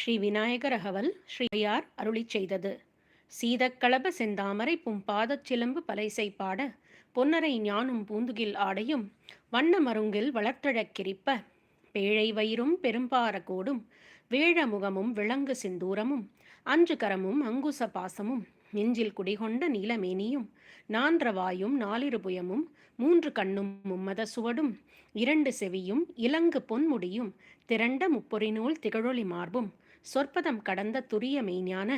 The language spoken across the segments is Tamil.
ஸ்ரீ விநாயகர் அகவல் ஸ்ரீயார் அருளிச் செய்தது. சீதக்கலப செந்தாமரை பும்பாதச் சிலம்பு பலைசை பாட பொன்னரை ஞானும் பூந்துகில் ஆடையும் வண்ண மருங்கில் வளர்த்தழக்கிரிப்ப பேழை வயிறும் பெரும்பார கோடும் வேழ முகமும் விளங்கு சிந்தூரமும் அஞ்சு கரமும் அங்குச பாசமும் நெஞ்சில் குடிகொண்ட நீலமேனியும் நான்றவாயும் நாலிருபுயமும் மூன்று கண்ணும் மும்மத சுவடும் இரண்டு செவியும் இலங்கு பொன்முடியும் திரண்ட முப்பொறிநூல் திகழொளி மார்பும் சொற்பதம் கடந்த துரிய மெய்ஞான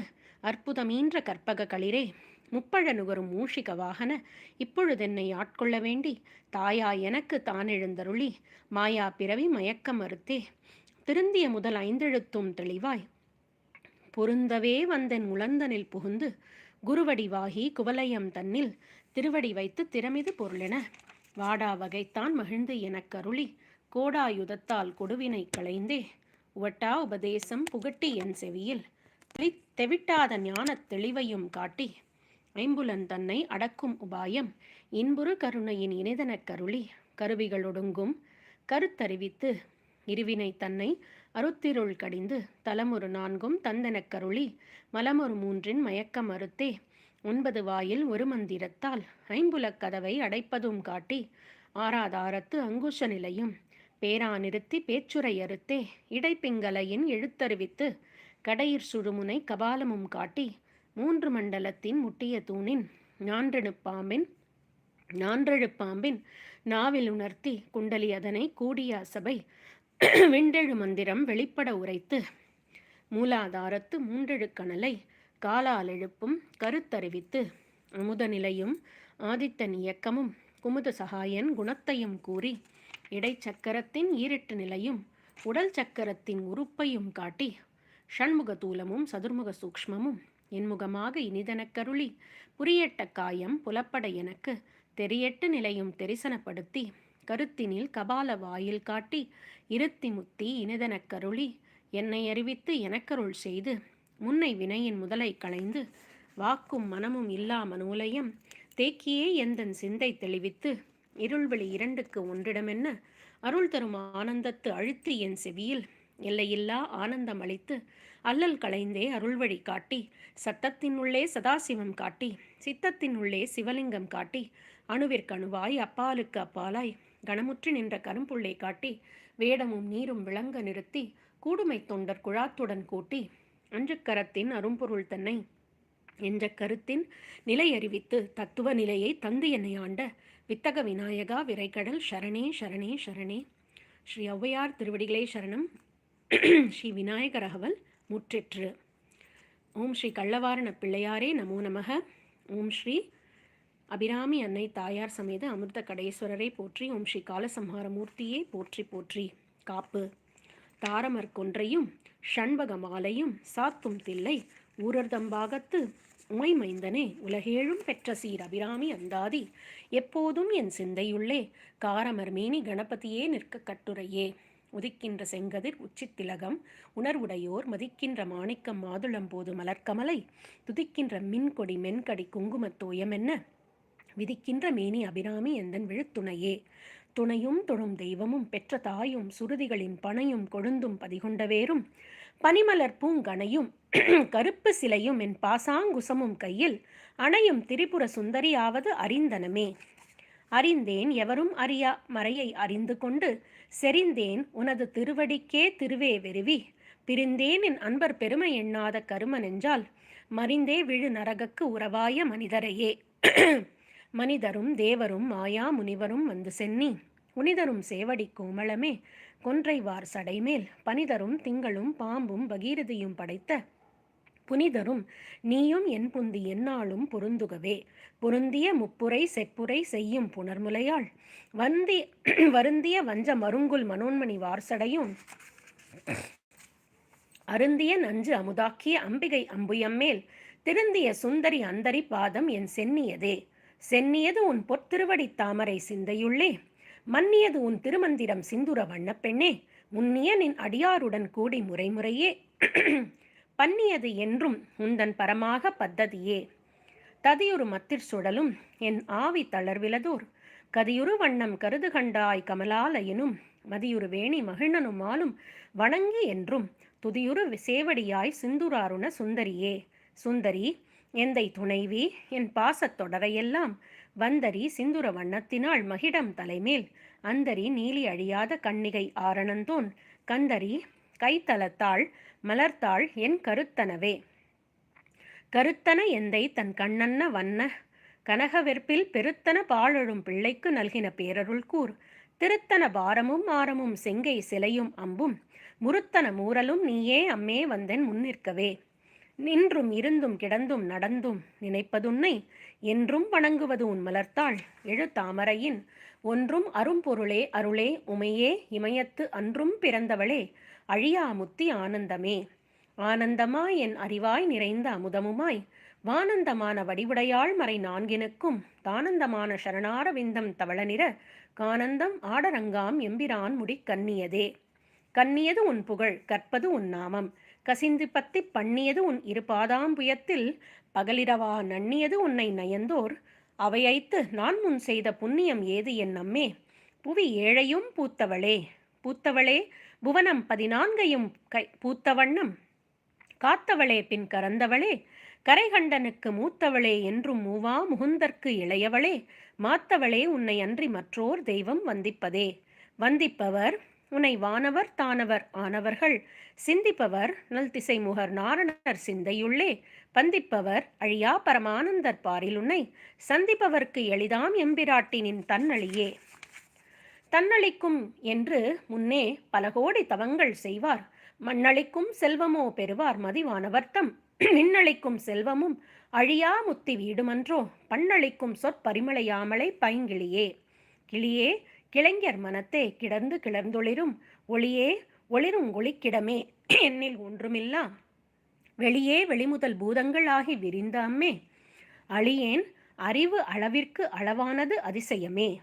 அற்புதமீன்ற கற்பக களிரே முப்பழ நுகரும் மூஷிக வாகன இப்பொழுதென்னை ஆட்கொள்ள வேண்டி தாயா எனக்கு தானெழுந்தருளி மாயா பிறவி மயக்க மறுத்தே திருந்திய முதல் ஐந்தெழுத்தும் தெளிவாய். பொருந்தவே வந்தன் உளந்தனில் புகுந்து குருவடிவாகி குவலயம் தன்னில் திருவடி வைத்து திறமிது பொருளென வாடா வகைத்தான் மகிழ்ந்து எனக்கருளி கோடாயுதத்தால் கொடுவினை களைந்தே உவட்டா உபதேசம் புகட்டி என் செவியில். தெவிட்டாத ஞானத் தெளிவையும் காட்டி ஐம்புலன் தன்னை அடக்கும் உபாயம் இன்புறு கருணையின் இனிதனக் கருளி கருவிகளொடுங்கும் கருத்தறிவித்து இருவினை தன்னை அருத்திருள் கடிந்து தலமொரு நான்கும் தந்தனக் கருளி மலமொரு மூன்றின் மயக்கம் மறுத்தே ஒன்பது வாயில் ஒரு மந்திரத்தால் ஐம்புலக் கதவை அடைப்பதும் காட்டி ஆராதாரத்து அங்குஷ நிலையும் பேரா நிறுத்தி பேச்சுரை அறுத்தே இடைப்பிங்கலையின் எழுத்தறிவித்து கடையிற் சுழுமுனை கபாலமும் காட்டி மூன்று மண்டலத்தின் முட்டிய தூணின் நான்றெழுப்பாம்பின் பாம்பின் பாம்பின் நாவில் உணர்த்தி குண்டலி அதனை கூடிய அசபை விண்டெழு மந்திரம் வெளிப்பட உரைத்து மூலாதாரத்து மூன்றெழு கணலை காலால் எழுப்பும் கருத்தறிவித்து அமுத நிலையும் ஆதித்தன் இயக்கமும் குமுத சகாயன் குணத்தையும் கூறி இடைச்சக்கரத்தின் ஈரட்டு நிலையும் உடல் சக்கரத்தின் உறுப்பையும் காட்டி ஷண்முக தூலமும் சதுர்முக சூக்மமும் என்முகமாக இனிதனக் கருளி புரியட்ட காயம் புலப்பட எனக்கு தெரியட்டு நிலையும் தெரிசனப்படுத்தி கருத்தினில் கபால வாயில் காட்டி இருத்தி முத்தி இனிதனக் கருளி என்னை அறிவித்து எனக்கருள் செய்து முன்னை வினையின் முதலை களைந்து வாக்கும் மனமும் இல்லா மனோலயம் தேக்கியே எந்தன் சிந்தை தெளிவித்து இருள்வெளி இரண்டுக்கு ஒன்றிடமென்ன அருள் தரும் ஆனந்தத்து அழுத்தி என் செவியில். எல்லையில்லா ஆனந்தம் அளித்து அல்லல் களைந்தே அருள்வழி காட்டி சத்தத்தின் உள்ளே சதாசிவம் காட்டி சித்தத்தின் உள்ளே சிவலிங்கம் காட்டி அணுவிற்கணுவாய் அப்பாலுக்கு அப்பாலாய் கணமுற்றி நின்ற கரும்புள்ளை காட்டி வேடமும் நீரும் விளங்க நிறுத்தி கூடுமை தொண்டர் குழாத்துடன் கூட்டி அஞ்சுக்கரத்தின் அரும்பொருள் தன்னை என்ற கருத்தின் நிலை அறிவித்து தத்துவ நிலையை தந்து என்னை ஆண்ட வித்தக விநாயகா விரைக்கடல் சரணே சரணே சரணே. ஸ்ரீ ஔவையார் திருவடிகளே சரணம். ஸ்ரீ விநாயகர் அகவல் முற்றிற்று. ஓம் ஸ்ரீ கள்ளவாரண பிள்ளையாரே நமோ நமக. ஓம் ஸ்ரீ அபிராமி அன்னை தாயார் சமேத அமிர்த கடேஸ்வரரை போற்றி ஓம் ஸ்ரீ காலசம்ஹாரமூர்த்தியே போற்றி போற்றி. காப்பு. தாரமர் கொன்றையும் ஷண்பக மாலையும் சாத்தும் தில்லை ஊரர்தம்பாகத்து உமைமைந்தனே உலகேழும் பெற்ற சீர் அபிராமி அந்தாதி. எப்போதும் என் சிந்தையுள்ளே காரமர் மேனி கணபதியே நிற்க கட்டுரையே. உதிக்கின்ற செங்கதிர் உச்சித்திலகம் உணர்வுடையோர் மதிக்கின்ற மாணிக்கம் மாதுளம் போது மலர்க்கமலை. துதிக்கின்ற மின்கொடி மென்கடி குங்குமத் தோயமென்ன விதிக்கின்ற மேனி அபிராமி எந்தன் விழுத்துணையே? துணையும் தொழும் தெய்வமும் பெற்ற தாயும் சுருதிகளின் பனையும் கொழுந்தும் பதிகொண்டவேரும் பனிமலர் பூங்கணையும் கருப்பு சிலையும் என் பாசாங்குசமும் கையில் அணையும் திரிபுர சுந்தரியாவது அறிந்தனமே. அறிந்தேன் எவரும் அறியா மறையை அறிந்து கொண்டு செறிந்தேன் உனது திருவடிக்கே திருவே வெறுவி பிரிந்தேன் என் அன்பர் பெருமை எண்ணாத கரும நெஞ்சால் மறிந்தே விழு நரகக்கு உறவாய மனிதரையே. மனிதரும் தேவரும் மாயா முனிவரும் வந்து சென்னி. உனிதரும் சேவடி கோமளமே கொன்றைவார் சடைமேல் பனிதரும் திங்களும் பாம்பும் பகீரதியும் படைத்த புனிதரும் நீயும் என் புந்தி எந்நாளும் பொருந்துகவே. பொருந்திய முப்புரை செப்புரை செய்யும் புனர்முலையாள். வந்தி வருந்திய வஞ்ச மருங்குல் மனோன்மணி வார்சடையும் அருந்திய நஞ்சு அமுதாக்கிய அம்பிகை அம்புயம்மேல் திருந்திய சுந்தரி அந்தரி பாதம் என் சென்னியதே. சென்னியது உன் பொற்திருவடி தாமரை சிந்தையுள்ளே. மன்னியது உன் திருமந்திரம் சிந்துர வண்ணப்பெண்ணே. முன்னிய நின் அடியாருடன் கூடி முறைமுறையே. பன்னியது என்றும் உந்தன் பரமாக பத்ததியே. ததியொரு மத்திர் சுழலும் என் ஆவி தளர்விலதோர். கதியுறு வண்ணம் கருது கண்டாய் கமலாலயனும் மதியுறு வேணி மகிழ்னனும் வணங்கி என்றும் துதியுறு சேவடியாய் சிந்துராருண சுந்தரியே. சுந்தரி எந்தை துணைவி? என் பாசத் தொடரையெல்லாம் வந்தரி சிந்துர வண்ணத்தினாள் மகிடம் தலைமேல் அந்தரி நீலி அழியாத கண்ணிகை ஆரணந்தோன் கந்தரி கைத்தலத்தாள் மலர்த்தாள் என் கருத்தனவே. கருத்தன எந்தை தன் கண்ணன்ன வண்ண கனகவெற்பில் பெருத்தன பாழழும் பிள்ளைக்கு நல்கின பேரருள் கூர் திருத்தன பாரமும் ஆரமும் செங்கை சிலையும் அம்பும் முருத்தன மூரலும் நீயே அம்மே வந்தன் முன்னிற்கவே. நின்றும் இருந்தும் கிடந்தும் நடந்தும் நினைப்பதுன்னை என்றும் வணங்குவது உன் மலர்த்தாள். எழுத்தாமரையின் ஒன்றும் அரும்பொருளே அருளே உமையே இமயத்து அன்றும் பிறந்தவளே அழியா முத்தி ஆனந்தமே. ஆனந்தமாய் என் அறிவாய் நிறைந்த அமுதமுமாய் வானந்தமான வடிவுடையாள் மறை நான்கினுக்கும் தானந்தமான சரணார விந்தம் தவளநிற கானந்தம் ஆடரங்காம் எம்பிரான் முடி கண்ணியதே. கண்ணியது உன் புகழ் கற்பது உன் நாமம். கசிந்து பத்தி பண்ணியது உன் இரு பாதாம்புயத்தில் பகலிரவா நன்னியது உன்னை நயந்தோர். அவையைத்து நான் முன் செய்த புண்ணியம் ஏது என் நம்மே புவி ஏழையும் பூத்தவளே. பூத்தவளே புவனம் பதினான்கையும் கை பூத்த வண்ணம் காத்தவளே பின் கறந்தவளே. கரைகண்டனுக்கு மூத்தவளே என்றும் மூவா முகுந்தற்கு இளையவளே. மாத்தவளே உன்னை அன்றி மற்றோர் தெய்வம் வந்திப்பதே. வந்திப்பவர் உன்னை வானவர் தானவர் ஆனவர்கள். சிந்திப்பவர் நல்திசை முகர் நாரணர் சிந்தையுள்ளே. பந்திப்பவர் அழியா பரமானந்தர் பாரில் உன்னை. சந்திப்பவர்க்கு எளிதாம் எம்பிராட்டினின் தன்னழியே. தன்னளிக்கும் என்று முன்னே பல கோடி தவங்கள் செய்வார். மண்ணளிக்கும் செல்வமோ பெறுவார் மதிவானவர்த்தம். மின்னளிக்கும் செல்வமும் அழியா முத்தி வீடுமன்றோ. பண்ணளிக்கும் சொற்பரிமளையாமலை பைங்கிளியே. கிளியே கிளைஞர் மனத்தே கிடந்து கிளர்ந்தொளிரும். ஒளியே ஒளிரும் ஒளிக்கிடமே. என்னில் ஒன்றுமில்லா. வெளியே வெளிமுதல் பூதங்கள் ஆகி விரிந்த அம்மே. அழியேன் அறிவு அளவிற்கு அளவானது அதிசயமே.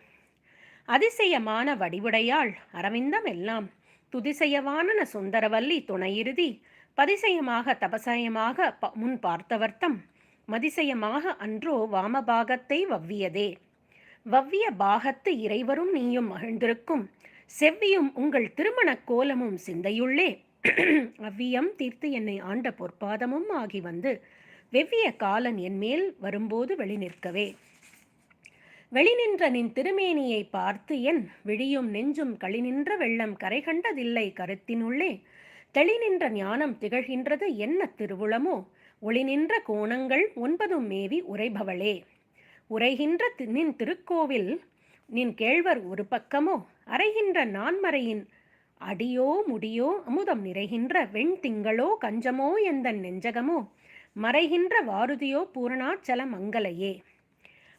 அதிசயமான வடிவுடையாள் அரவிந்தம் எல்லாம். துதிசயவானன சுந்தரவல்லி துணையிறுதி. பதிசயமாக தபசயமாக முன் பார்த்தவர்த்தம். மதிசயமாக அன்றோ வாமபாகத்தை வவ்வியதே. வவ்விய பாகத்து இறைவரும் நீயும் மகிழ்ந்திருக்கும். செவ்வியும் உங்கள் திருமண கோலமும் சிந்தையுள்ளே. அவ்வியம் தீர்த்து என்னை ஆண்ட பொற்பாதமும் ஆகி வந்து வெவ்விய காலன் என்மேல் வரும்போது வெளி நிற்கவே. வெளிநின்ற நின் திருமேனியை பார்த்து என் விழியும் நெஞ்சும் களிநின்ற வெள்ளம் கரை கண்டதில்லை கருத்தினுள்ளே. தெளிநின்ற ஞானம் திகழ்கின்றது என்ன திருவுளமோ? ஒளி நின்ற கோணங்கள் ஒன்பதும் மேவி உரைபவளே உரைகின்ற நின் திருக்கோவில் நின் கேழ்வர் ஒரு பக்கமோ அறைகின்ற நான்மறையின் அடியோ முடியோ அமுதம் நிறைகின்ற வெண் திங்களோ கஞ்சமோ எந்த நெஞ்சகமோ மறைகின்ற வாருதியோ பூரணாச்சல மங்கலையே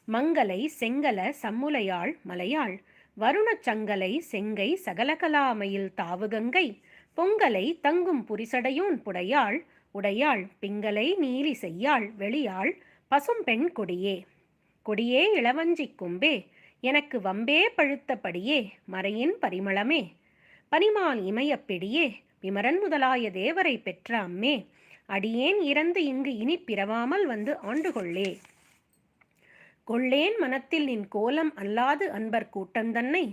மங்கலை செங்கல சம்முலையாள் மலையாள் வருணச் சங்கலை செங்கை சகலகலாமையில் தாவுகங்கை பொங்கலை தங்கும் புரிசடையூன் புடையாள் உடையாள் பிங்கலை நீலி செய்யாள் வெளியாள் பசும் பெண் கொடியே. கொடியே இளவஞ்சி கொம்பே எனக்கு வம்பே பழுத்தபடியே மறையின் பரிமளமே. பனிமால் இமயப்பிடியே விமரன் முதலாய தேவரை பெற்ற அம்மே அடியேன் இறந்து இங்கு இனி பிறவாமல் வந்து ஆண்டு கொள்ளே. கொள்ளேன் மனத்தில் நின் கோலம் அல்லாது அன்பர் கூட்டந்தன்னை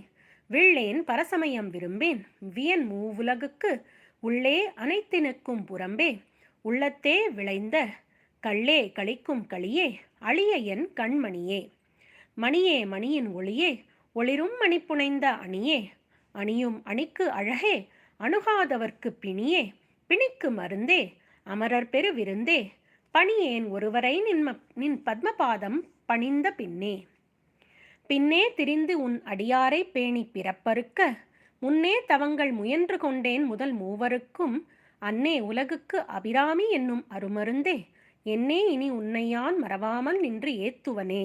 விள்ளேன் பரசமயம் விரும்பேன் வியன் மூவுலகுக்கு உள்ளே அனைத்தினுக்கும் புறம்பே உள்ளத்தே விளைந்த கள்ளே கழிக்கும் களியே அழிய என் கண்மணியே. மணியே மணியின் ஒளியே ஒளிரும் மணி புனைந்த அணியே. அணியும் அணிக்கு அழகே அணுகாதவர்க்கு பிணியே. பிணிக்கு மருந்தே அமரர் பெரு விருந்தே. பணியேன் ஒருவரை நின்ம நின் பத்மபாதம் பணிந்த பின்னே. பின்னே திரிந்து உன் அடியாரை பேணி பிறப்பறுக்க முன்னே தவங்கள் முயன்று கொண்டேன் முதல் மூவருக்கும் அன்னே உலகுக்கு அபிராமி என்னும் அருமருந்தே. என்னே இனி உன்னையான் மறவாமல் நின்று ஏத்துவனே.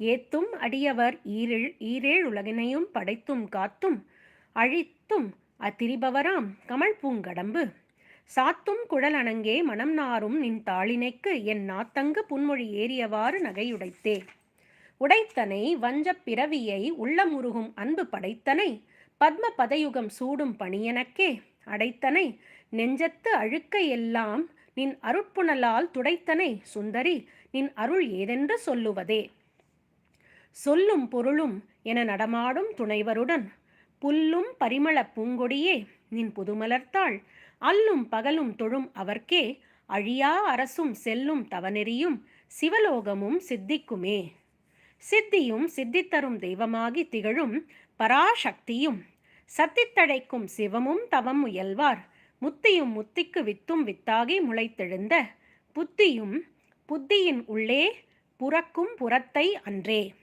ஏத்தும் அடியவர் ஈரிழ் ஈரேழ் உலகினையும் படைத்தும் காத்தும் அழித்தும் அத்திரிபவராம் கமல் பூங்கடம்பு. சாத்தும் குழல் அணங்கே மனம் நாரும் நின் தாளினைக்கு என் நாத்தங்கு புன்மொழி ஏறியவாறு நகையுடைத்தே. உடைத்தனை வஞ்சப் பிறவியை உள்ளமுருகும் அன்பு படைத்தனை பத்ம பதயுகம் சூடும் பணியனக்கே அடைத்தனை நெஞ்சத்து அழுக்க எல்லாம் நின் அருட்புணலால் துடைத்தனை சுந்தரி நின் அருள் ஏதென்று சொல்லுவதே. சொல்லும் பொருளும் என நடமாடும் துணைவருடன் புல்லும் பரிமள பூங்கொடியே நின் புதுமலர்த்தாள் அல்லும் பகலும் தொழும் அவர்க்கே அழியா அரசும் செல்லும் தவநெறியும் சிவலோகமும் சித்திக்குமே. சித்தியும் சித்தித்தரும் தெய்வமாகி திகழும் பராசக்தியும் சத்தித்தடைக்கும் சிவமும் தவம் முயல்வார் முத்தியும் முத்திக்கு வித்தும் வித்தாகி முளைத்தெழுந்த புத்தியும் புத்தியின் உள்ளே புறக்கும் புறத்தை அன்றே.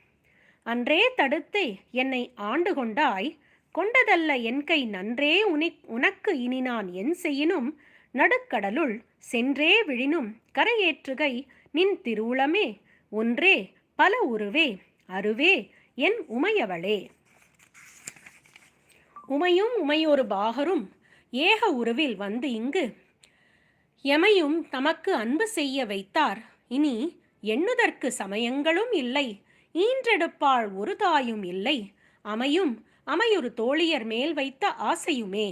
அன்றே தடுத்து என்னை ஆண்டு கொண்டாய் கொண்டதல்ல என் கை நன்றே உனி உனக்கு இனி நான் என் செய்யினும் நடுக்கடலுள் சென்றே விழினும் கரையேற்றுகை நின் திருவுளமே ஒன்றே பல உருவே அருவே என் உமையவளே. உமையும் உமையொரு பாகரும் ஏக உருவில் வந்து இங்கு எமையும் தமக்கு அன்பு செய்ய வைத்தார். இனி எண்ணுதற்கு சமயங்களும் இல்லை ஈன்றெடுப்பாள் ஒரு தாயும் இல்லை அமையும் அமையொரு தோழியர் மேல் வைத்த ஆசையுமே.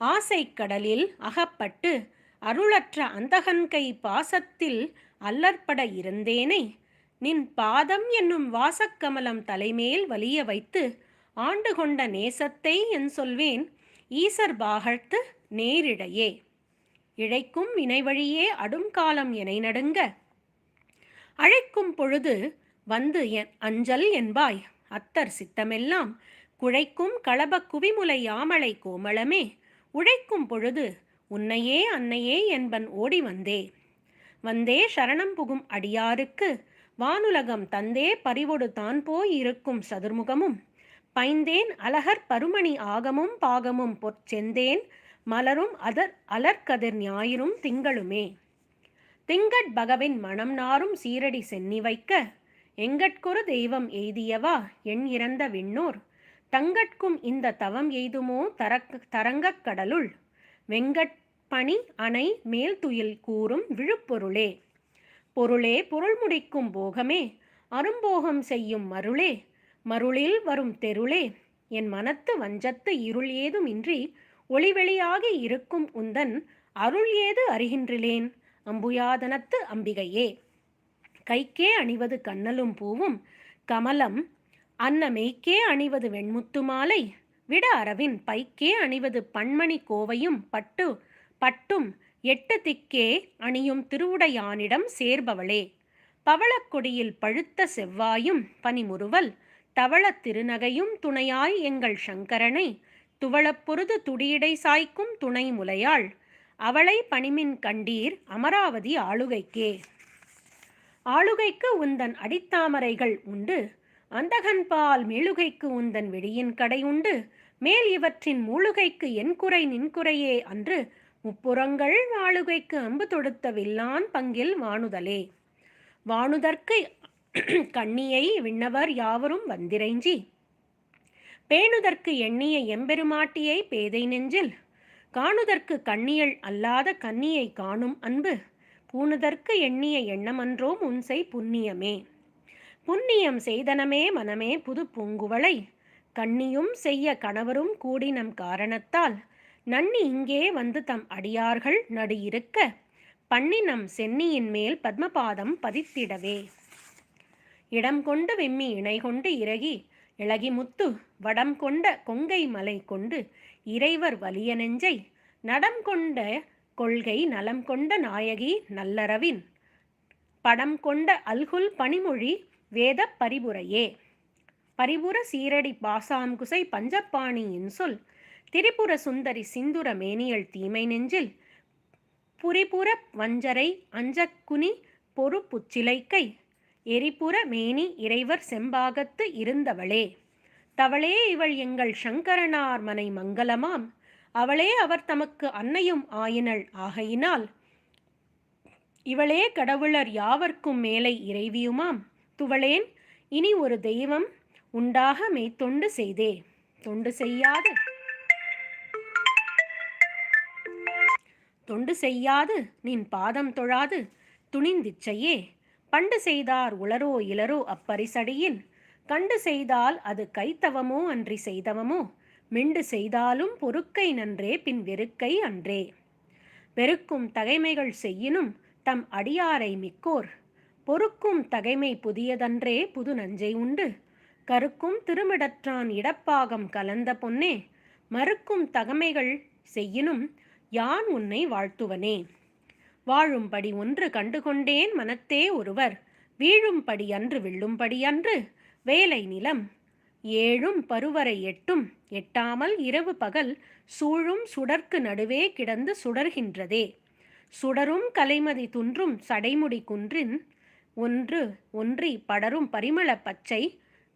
ஆசை கடலில் அகப்பட்டு அருளற்ற அந்தகன்கை பாசத்தில் அல்லற்பட இருந்தேனை நின் பாதம் என்னும் வாசக்கமலம் தலைமேல் வலிய வைத்து ஆண்டு கொண்ட நேசத்தை என் சொல்வேன் ஈசர் பாகழ்த்து நேரிடையே. இழைக்கும் இணைவழியே அடுங்காலம் என நடுங்க. அழைக்கும் பொழுது வந்து என் அஞ்சல் என்பாய். அத்தர் சித்தமெல்லாம் குழைக்கும் களப குவிமுலை யாமலை கோமளமே. உழைக்கும் பொழுது உன்னையே அன்னையே என்பன் ஓடி வந்தே. வந்தே சரணம் புகும் அடியாருக்கு. வானுலகம் தந்தே பறிவொடு தான் போய் இருக்கும் சதுர்முகமும். பைந்தேன் அலகர் பருமணி ஆகமும் பாகமும் பொற்செந்தேன் மலரும் அதர் அலர்கதிர் ஞாயிறும் திங்களுமே. திங்கட் பகவின் மனம் நாரும் சீரடி சென்னி வைக்க எங்கட்கொரு தெய்வம் எய்தியவா எண் இறந்த விண்ணோர்? தங்கட்கும் இந்த தவம் எய்துமோ தரக் தரங்கக் கடலுள்? வெங்கட்பணி அணை மேல் துயில் கூறும் விழுப்பொருளே? பொருளே பொருள் முடிக்கும் போகமே அரும்போகம் செய்யும் மருளே? மருளில் வரும் தெருளே என் மனத்து வஞ்சத்து இருள் ஏதும் இன்றி ஒளிவெளியாகி இருக்கும் உந்தன் அருள் ஏது அறிகின்றிலேன்? அம்புயாதனத்து அம்பிகையே. கைக்கே அணிவது கண்ணலும் பூவும் கமலம் அன்னமெய்க்கே அணிவது வெண்முத்து மாலை விட அரவின் பைக்கே அணிவது பண்மணி கோவையும் பட்டு பட்டும் எட்டு திக்கே அணியும் திருவுடையானிடம் சேர்பவளே. பவளக்கொடியில் பழுத்த செவ்வாயும் பனிமுறுவல் தவளத் திருநகையும் துணையாய் எங்கள் சங்கரனை துவளப்பொருது துடியடை சாய்க்கும் துணை முலையாள் அவளை பணிமின் கண்டீர் அமராவதி ஆளுகைக்கே. ஆளுகைக்கு உந்தன் அடித்தாமரைகள் உண்டு அந்தகன்பால் மேலுகைக்கு உந்தன் வெடியின் கடை உண்டு மேல் இவற்றின் மூழுகைக்கு என் குறை நின்குறையே அன்று முப்புறங்கள் வாழுகைக்கு அம்பு தொடுத்த வில்லான் பங்கில் வாணுதலே வாணுதற்கு கண்ணியை விண்ணவர் யாவரும் வந்திரைஞ்சி பேணுதற்கு எண்ணிய எம்பெருமாட்டியை பேதை நெஞ்சில் காணுதற்கு கண்ணியல் அல்லாத கன்னியை காணும் அன்பு பூணுதற்கு எண்ணிய எண்ணமன்றோம் உன்சை புண்ணியமே. புண்ணியம் செய்தனமே மனமே புது பூங்குவளை கண்ணியும் செய்ய கணவரும் கூடினம் காரணத்தால் நன்னி இங்கே வந்து தம் அடியார்கள் நடு இருக்க பண்ணினம் சென்னியின் மேல் பத்மபாதம் பதித்திடவே. இடம் கொண்டு வெம்மி இணை கொண்டு இறகி இளகி முத்து வடம் கொண்ட கொங்கை மலை கொண்டு இறைவர் வலிய நெஞ்சை நடம் கொண்ட கொள்கை நலம் கொண்ட நாயகி நல்லறவின் படம் கொண்ட அல்குல் பனிமொழி வேத பரிபுரையே. பரிபுர சீரடி பாசாங்குசை பஞ்சப்பாணியின் சொல் திரிபுர சுந்தரி சிந்துர மேனியல் தீமை நெஞ்சில் புரிபுர வஞ்சரை அஞ்சக்குனி பொறுப்புச்சிலைக்கை எரிபுற மேனி இறைவர் செம்பாகத்து இருந்தவளே. தவளே இவள் எங்கள் சங்கரனார் மனை மங்கலமாம் அவளே அவர் தமக்கு அன்னையும் ஆயினள். ஆகையினால் இவளே கடவுளர் யாவர்க்கும் மேலை இறைவியுமாம். துவளேன் இனி ஒரு தெய்வம் உண்டாக மெய்த்தொண்டு செய்தே. தொண்டு செய்யாது. தொண்டு செய்யாது. நின் பாதம் தொழாது. துணிந்திச்சையே. பண்டு செய்தார் உளரோ இளரோ அப்பரிசடியின். கண்டு செய்தால் அது கைத்தவமோ அன்றி செய்தவமோ? மிண்டு செய்தாலும் பொறுக்கை நன்றே பின் வெறுக்கை அன்றே. வெறுக்கும் தகைமைகள் செய்யினும் தம் அடியாரை மிக்கோர். பொறுக்கும் தகைமை புதியதன்றே புது நஞ்சை உண்டு. கருக்கும் திருமிடற்றான் இடப்பாகம் கலந்த பொன்னே. மறுக்கும் தகமைகள் செய்யினும் யான் உன்னை வாழ்த்துவனே. வாழும்படி ஒன்று கண்டுகொண்டேன் மனத்தே ஒருவர். வீழும்படி அன்று வில்லும்படி அன்று வேலை நிலம். ஏழும் பருவரை எட்டும் எட்டாமல் இரவு பகல் சூழும் சுடர்க்கு நடுவே கிடந்து சுடர்கின்றதே. சுடரும் கலைமதி துன்றும் சடைமுடி குன்றின். ஒன்று ஒன்றி படரும் பரிமள பச்சை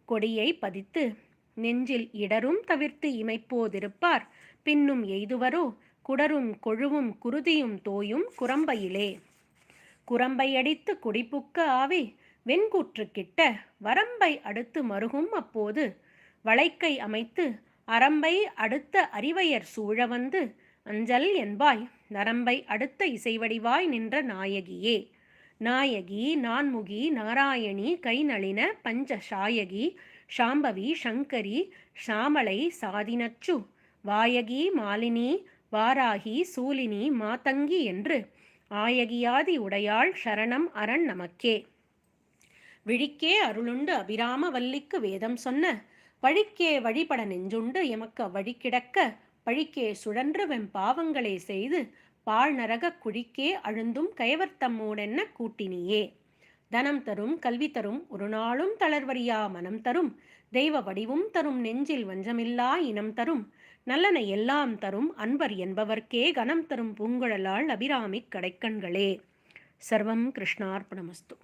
கொடியை பதித்து நெஞ்சில் இடரும் தவிர்த்து இமைப்போதிருப்பார். பின்னும் எய்துவரோ குடரும் கொழுவும் குருதியும் தோயும் குரம்பையிலே. குரம்பை அடித்து குடிப்புக்க ஆவி வெண்கூற்று கிட்ட வரம்பை அடுத்து மருகும் அப்போது வளைக்கை அமைத்து அரம்பை அடுத்த அறிவையர் சூழ வந்து அஞ்சல் என்பாய் நரம்பை அடுத்த இசைவடிவாய் நின்ற நாயகியே. நாயகி நான்முகி நாராயணி கைநளின பஞ்ச சாயகி சாம்பவி சங்கரி ஷாமலை சாதினச்சு வாயகி மாலினி வாராகி சூலினி மாதங்கி என்று ஆயகியாதி உடையாள் சரணம் அரண் நமக்கே. விழிக்கே அருளுண்டு அபிராம வல்லிக்கு வேதம் சொன்ன வழிக்கே வழிபட நெஞ்சுண்டு எமக்கு வழி கிடக்க பழிக்கே சுழன்று வெம் பாவங்களே செய்து பாழ் நரக குழிக்கே அழுந்தும் கைவர்த்தம்மோடென்ன கூட்டினியே. தனம் தரும் கல்வி தரும் ஒரு நாளும் தளர்வரியா மனம் தரும் தெய்வ வடிவும் தரும் நெஞ்சில் வஞ்சமில்லா இனம் தரும் நல்லன எல்லாம் தரும் அன்பர் என்பவர்க்கே கனம் தரும் பூங்குழலாள் அபிராமிக் கடைக்கண்களே. சர்வம் கிருஷ்ணார்ப்பணமஸ்து